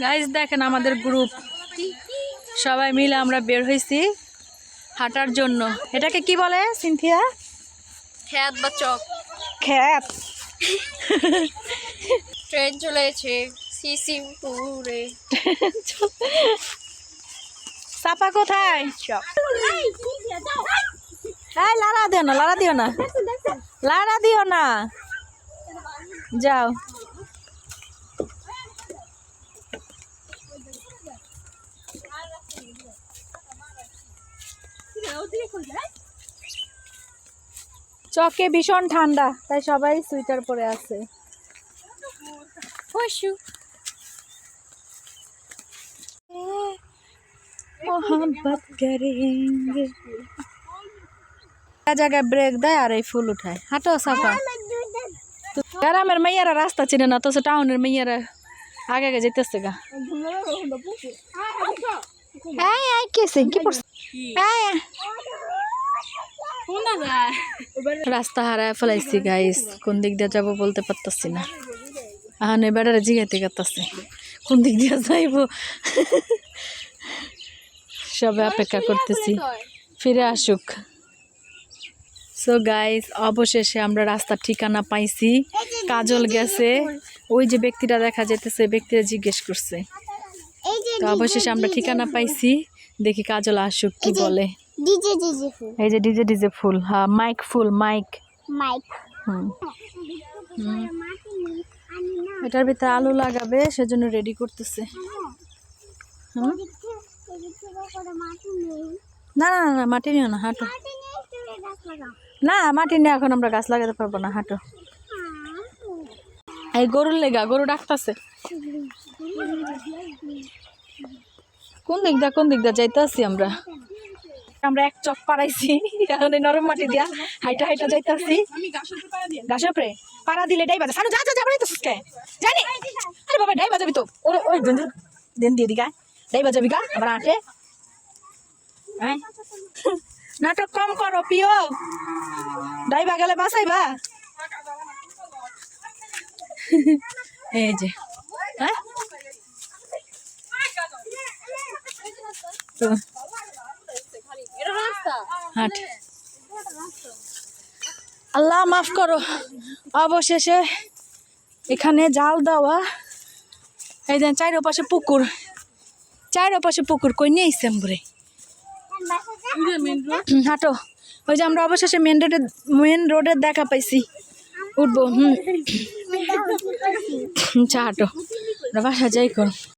Guys দেখেন আমাদের group সবাই মিলে আমরা বের হয়েছি হাঁটার জন্য। এটাকে কি বলে সিনথিয়া? খ্যাত বা চক। খ্যাত। ট্রেন চলে এসেছে সিসিমপুরে। চাপা কোথায়? এই লাড়া দিও না লাড়া দিও না। লাড়া দিও না। যাও। চকে ভীষণ ঠান্ডা তাই সবাই সুইটার পরে আছে। জায়গায় ব্রেক দেয় আর এই ফুল উঠায়। হাঁটো সাফা। গ্রামের মেয়েরা রাস্তা চিনে না তো টাউনের মেয়েরা আগে আগে যেতেছে গা। এই এই কেসে কি পড়ছে এই। রাস্তা হারায় ফেলাইছি গাইস কোন দিক দিয়ে যাব বলতে পারতাছি না। আহানে বেড়ারে জিগাইতে গেতাছে কোন দিক দিয়ে যাইবো? সবে অপেক্ষা করতেছি। ফিরে আসুক। সো গাইস অবশেষে আমরা রাস্তার ঠিকানা পাইছি। কাজল গেছে। ওই যে ব্যক্তিটা দেখা যেতেছে ব্যক্তিরা জিজ্ঞেস করছে। তো অবশেষে আমরা ঠিকানা পাইছি। দেখি কাজল আসুক কি বলে। এই যে ডিজে ডিজে ফুল। হ্যাঁ মাইক ফুল মাইক। মাইক। হুম। এটার ভিতরে আলু লাগাবে সেজন্য রেডি করতেছে। হুম। না না না, না মাটি নিও না হাঁটো। না মাটি নিয়ে এখন আমরা গাছ লাগাতে পারব না হাঁটো। এই গরুর লেগা, গরু ডাকতেছে। কোন দিক দা কোন দিক দা যাইতে আছি আমরা? আমরা এক চক পাড়াইছি, এখন এই নরম মাটি দিয়া হাইটা হাইটা যাইতাছি গাছের উপরে পাড়া দিলে ডাই বাজা সানু, যা যা যা তো সুস্কে জানি। আরে বাবা ডাই বাজাবি তো। ওরে ওই দেন দেন দিয়ে দিগা। ডাই বাজাবি গা, আবার আটে। আয়। নাটক কম করো পিও ডাইবা গেলে বাসাইবা এই যে। হ্যাঁ? তো হাট। আল্লাহ মাফ করো। অবশেষে এখানে জাল দেওয়া। এই দেন চাইর পাশে পুকুর। চাইর পাশে পুকুর কই নিয়ে আইসি আমরে হাঁটো। ওই যে আমরা অবশেষে মেন রোডে মেন রোডের দেখা পাইছি। উঠবো হুম। চাটো। আমরা বাসা যাই কর।